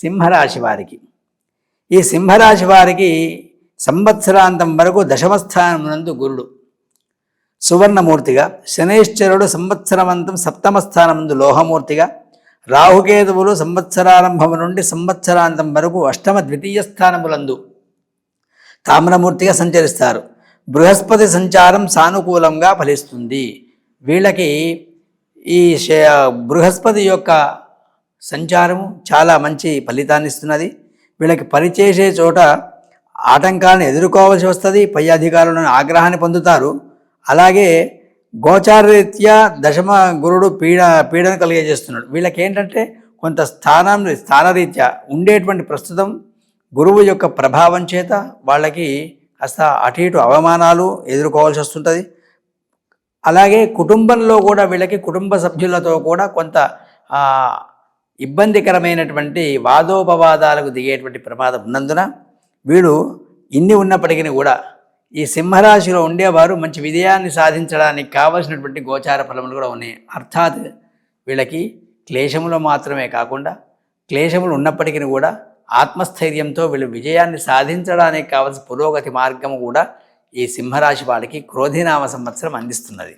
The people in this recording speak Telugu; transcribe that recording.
సింహరాశి వారికి. ఈ సింహరాశి వారికి సంవత్సరాంతం వరకు దశమస్థానమునందు గురుడు. సువర్ణమూర్తిగా శనేశ్వరుడు సంవత్సరమంతం సప్తమ స్థానముందు లోహమూర్తిగా రాహుకేతువులు సంవత్సరారంభము నుండి సంవత్సరాంతం వరకు అష్టమ ద్వితీయ స్థానములందు తామ్రమూర్తిగా సంచరిస్తారు. బృహస్పతి సంచారం సానుకూలంగా ఫలిస్తుంది. వీళ్ళకి ఈ శ- బృహస్పతి యొక్క సంచారము చాలా మంచి ఫలితాన్ని ఇస్తున్నది. వీళ్ళకి పనిచేసే చోట ఆటంకాలను ఎదుర్కోవాల్సి వస్తుంది. పై అధికారులను ఆగ్రహాన్ని పొందుతారు. అలాగే గోచారరీత్యా దశమ గురుడు పీడ పీడన కలిగజేస్తున్నాడు. వీళ్ళకి ఏంటంటే కొంత స్థానం స్థానరీత్యా ఉండేటువంటి ప్రస్తుతం గురువు యొక్క ప్రభావం చేత వాళ్ళకి కాస్త అటు ఇటు అవమానాలు ఎదుర్కోవాల్సి వస్తుంటుంది. అలాగే కుటుంబంలో కూడా వీళ్ళకి కుటుంబ సభ్యులతో కూడా కొంత ఇబ్బందికరమైనటువంటి వాదోపవాదాలకు దిగేటువంటి ప్రమాదం ఉన్నందున వీడు ఇన్ని ఉన్నప్పటికీ కూడా ఈ సింహరాశిలో ఉండేవారు మంచి విజయాన్ని సాధించడానికి కావలసినటువంటి గోచార ఫలములు కూడా ఉన్నాయి. అర్థాత్ వీళ్ళకి క్లేశములు మాత్రమే కాకుండా క్లేశములు ఉన్నప్పటికీ కూడా ఆత్మస్థైర్యంతో వీళ్ళు విజయాన్ని సాధించడానికి కావలసిన పురోగతి మార్గము కూడా ఈ సింహరాశి వాడికి క్రోధినామ సంవత్సరం అందిస్తున్నది.